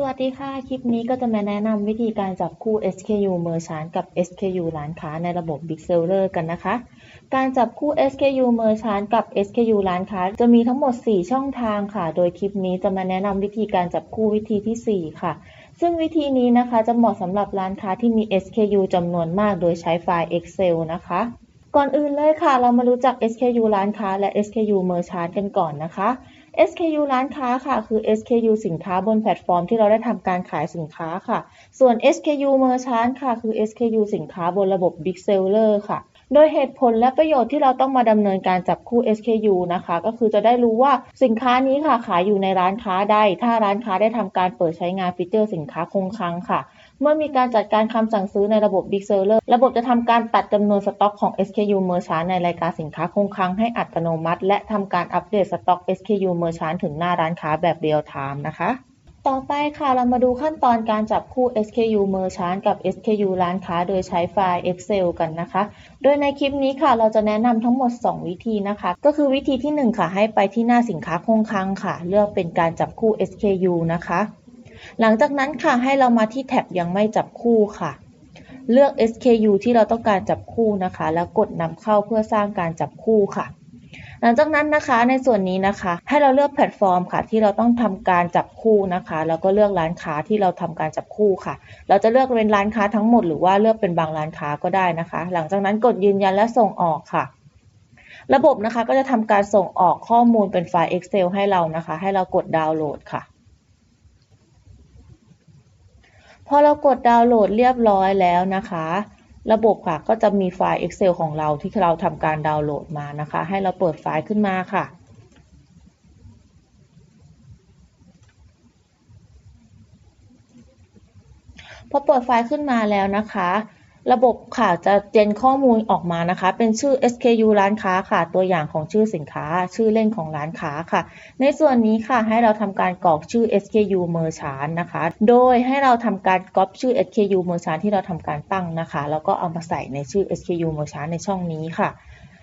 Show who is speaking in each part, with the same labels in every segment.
Speaker 1: สวัสดีค่ะ คลิปนี้ก็จะมาแนะนำวิธีการจับคู่ SKU Merchant กับ SKU ร้านค้าในระบบ Big Seller กันนะคะ การจับคู่ SKU Merchant กับ SKU ร้านค้า จะมีทั้งหมด 4 ช่องทางค่ะ โดยคลิปนี้จะมาแนะนำวิธีการจับคู่วิธีที่ 4 ค่ะ ซึ่งวิธีนี้นะคะจะเหมาะสำหรับร้านค้าที่มี SKU จำนวนมาก โดยใช้ไฟล์ Excel นะคะ ก่อนอื่นเลยค่ะ เรามารู้จัก SKU ร้านค้าและ SKU Merchant กันก่อนนะคะ SKU ร้านค้าค่ะ คือ SKU สินค้าบนแพลตฟอร์มที่เราได้ทำการขายสินค้าค่ะ ส่วน SKU Merchant ค่ะ คือ SKU สินค้าบนระบบ Big Seller ค่ะโดยเหตุผลและประโยชน์ที่เราต้องมาดำเนินการจับคู่ SKU นะคะ ก็คือจะได้รู้ว่าสินค้านี้ค่ะขายอยู่ในร้านค้าใดถ้าร้านค้าได้ทำการเปิดใช้งานฟีเจอร์สินค้าคงคลังค่ะ เมื่อมีการจัดการคำสั่งซื้อในระบบ Big Seller ระบบจะทำการตัดจำนวนสต็อกของ SKU Merchant ในรายการสินค้าคงคลังให้อัตโนมัติ และทำการอัปเดตสต็อก SKU Merchant ถึงหน้าร้านค้าแบบเรียลไทม์นะคะ ต่อไปค่ะเรามาดูขั้นตอนการจับคู่ SKU Merchant กับ SKU ร้านค้า โดยใช้ไฟล์ Excel กันนะคะ โดยในคลิปนี้ค่ะเราจะแนะนำทั้งหมด 2 วิธีนะคะ ก็คือวิธีที่ 1 ค่ะให้ไปที่หน้าสินค้าคงคลังค่ะ เลือกเป็นการจับคู่ SKU นะคะ หลังจากนั้นค่ะให้เรามาที่แท็บยังไม่จับคู่ค่ะ เลือก SKU ที่เราต้องการจับคู่นะคะ แล้วกดนำเข้าเพื่อสร้างการจับคู่ค่ะ หลังจากนั้นนะคะในส่วนนี้นะคะ ให้เราเลือกแพลตฟอร์มค่ะ ที่เราต้องทำการจับคู่นะคะ แล้วก็เลือกร้านค้าที่เราทำการจับคู่ค่ะ เราจะเลือกเป็นร้านค้าทั้งหมดหรือว่าเลือกเป็นบางร้านค้าก็ได้นะคะ หลังจากนั้นกดยืนยันและส่งออกค่ะระบบนะคะก็จะทำการส่งออกข้อมูลเป็นไฟล์ Excel ให้เรานะคะ ให้เรากดดาวน์โหลดค่ะ พอเรากดดาวน์โหลดเรียบร้อยแล้วนะคะ ระบบค่ะก็จะมีไฟล์ Excel ของเราที่เราทำการดาวน์โหลดมานะคะ ให้เราเปิดไฟล์ขึ้นมาค่ะพอเปิดไฟล์ขึ้นมาแล้วนะคะ ระบบค่ะจะเจนข้อมูลออกมานะคะ เป็นชื่อ SKU ร้านค้าค่ะ ตัวอย่างของชื่อสินค้า ชื่อเล่นของร้านค้าค่ะ ในส่วนนี้ค่ะให้เราทำการกรอกชื่อ SKU Merchant นะคะ โดยให้เราทำการก๊อปชื่อ SKU Merchant ที่เราทำการตั้งนะคะ แล้วก็เอามาใส่ในชื่อ SKU Merchant ในช่องนี้ค่ะ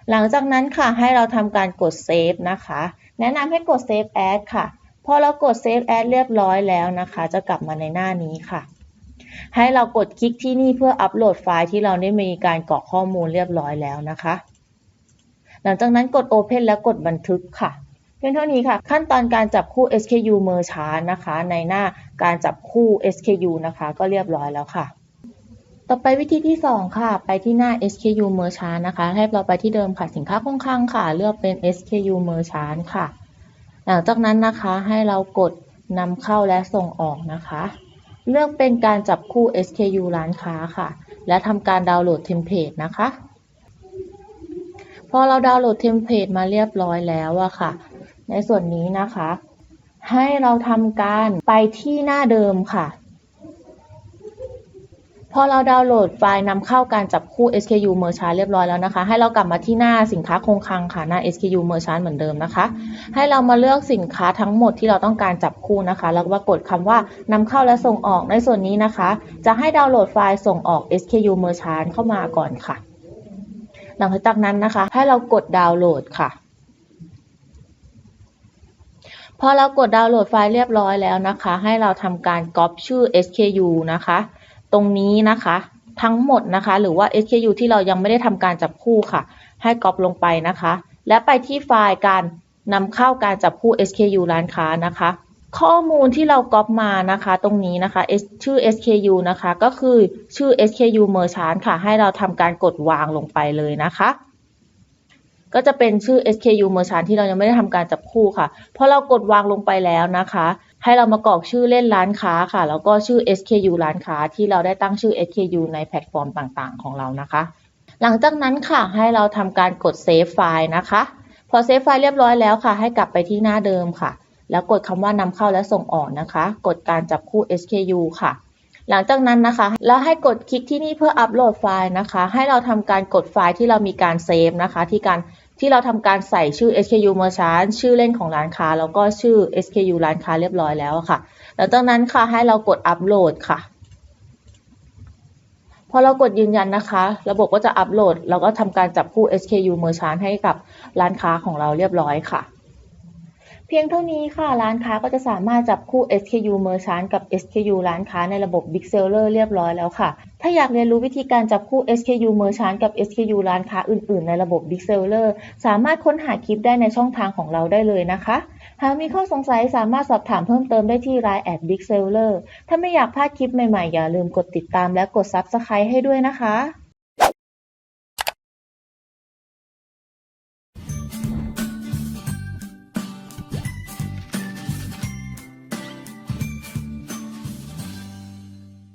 Speaker 1: หลังจากนั้นค่ะให้เราทำการกด Save นะคะ แนะนำให้กด Save As ค่ะ พอเรากด Save As เรียบร้อยแล้วนะคะ จะกลับมาในหน้านี้ค่ะ ให้เรากดคลิกที่นี่เพื่ออัปโหลดไฟล์ที่เราได้มีการกรอกข้อมูลเรียบร้อยแล้วนะคะ หลังจากนั้นกด Open แล้วกดบันทึกค่ะเพียงเท่านี้ค่ะ ขั้นตอนการจับคู่ SKU Merchant นะคะ ในหน้าการจับคู่ SKU นะคะ ก็เรียบร้อยแล้วค่ะต่อไปวิธีที่ 2 ค่ะ ไปที่หน้า SKU Merchant นะคะ ให้เราไปที่เดิมค่ะสินค้าคงคลังค่ะ เลือกเป็น SKU Merchant ค่ะ หลังจากนั้นนะคะให้เรากดนำเข้าและส่งออกนะคะ เลือกเป็นการจับคู่ SKU ร้านค้าค่ะ และทำการดาวน์โหลดเทมเพลตนะคะ พอเราดาวน์โหลดเทมเพลตมาเรียบร้อยแล้วอะค่ะ ในส่วนนี้นะคะ ให้เราทำการไปที่หน้าเดิมค่ะ พอเราดาวน์โหลดไฟล์นำเข้าการจับคู่ SKU Merchant เรียบร้อยแล้วนะคะ ให้เรากลับมาที่หน้าสินค้าคงคลังค่ะหน้า SKU Merchant เหมือนเดิมนะคะ ให้เรามาเลือกสินค้าทั้งหมดที่เราต้องการจับคู่นะคะ แล้วก็กดคำว่านำเข้าและส่งออกในส่วนนี้นะคะ จะให้ดาวน์โหลดไฟล์ส่งออก SKU Merchant เข้ามาก่อนค่ะ หลังจากนั้นนะคะ ให้เรากดดาวน์โหลดค่ะพอเรากดดาวน์โหลดไฟล์เรียบร้อยแล้วนะคะ ให้เราทำการก๊อปชื่อ SKU นะคะ ตรงนี้นะคะ ทั้งหมดนะคะ หรือว่า SKU ที่เรายังไม่ได้ทำการจับคู่ค่ะ ให้ก๊อปลงไปนะคะ และไปที่ไฟล์การนำเข้าการจับคู่ SKU ร้านค้านะคะ ข้อมูลที่เราก๊อปมานะคะ ตรงนี้นะคะชื่อ SKU นะคะ ก็คือชื่อ SKU Merchant ค่ะ ให้เราทำการกดวางลงไปเลยนะคะ ก็จะเป็นชื่อ SKU Merchant ที่เรายังไม่ได้ทำการจับคู่ค่ะ พอเรากดวางลงไปแล้วนะคะ ให้เรามากรอกชื่อเล่นร้านค้าค่ะ แล้วก็ชื่อ SKU ร้านค้าที่เราได้ตั้งชื่อ SKU ในแพลตฟอร์มต่างๆ ของเรานะคะ หลังจากนั้นค่ะให้เราทำการกด Save ไฟล์นะคะ พอ Save ไฟล์เรียบร้อยแล้วค่ะ ให้กลับไปที่หน้าเดิมค่ะ แล้วกดคำว่านำเข้าและส่งออกนะคะ กดการจับคู่ SKU ค่ะหลังจากนั้นนะคะ แล้วให้กดคลิกที่นี่เพื่ออัปโหลดไฟล์นะคะ ให้เราทำการกดไฟล์ที่เรามีการเซฟนะคะ ที่การ ที่เราทำการใส่ชื่อ SKU Merchant ชื่อเล่นของร้านค้า แล้วก็ชื่อ SKU ร้านค้าเรียบร้อยแล้วค่ะ หลังจากนั้นค่ะให้เรากดอัปโหลดค่ะ พอเรากดยืนยันนะคะ ระบบก็จะอัปโหลด แล้วก็ทำการจับคู่ SKU Merchant ให้กับร้านค้าของเราเรียบร้อยค่ะ เพียงเท่านี้ค่ะ ร้านค้าก็จะสามารถจับคู่ SKU Merchant กับ SKU ร้านค้าในระบบ Big Seller เรียบร้อยแล้วค่ะ ถ้าอยากเรียนรู้วิธีการจับคู่ SKU Merchant กับ SKU ร้านค้าอื่น ๆ ในระบบ Big Seller สามารถค้นหาคลิปได้ในช่องทางของเราได้เลยนะคะ หากมีข้อสงสัยสามารถสอบถามเพิ่มเติมได้ที่ Line at Big Seller ถ้าไม่อยากพลาดคลิปใหม่ ๆ อย่าลืมกดติดตามและกด Subscribe ให้ด้วยนะคะ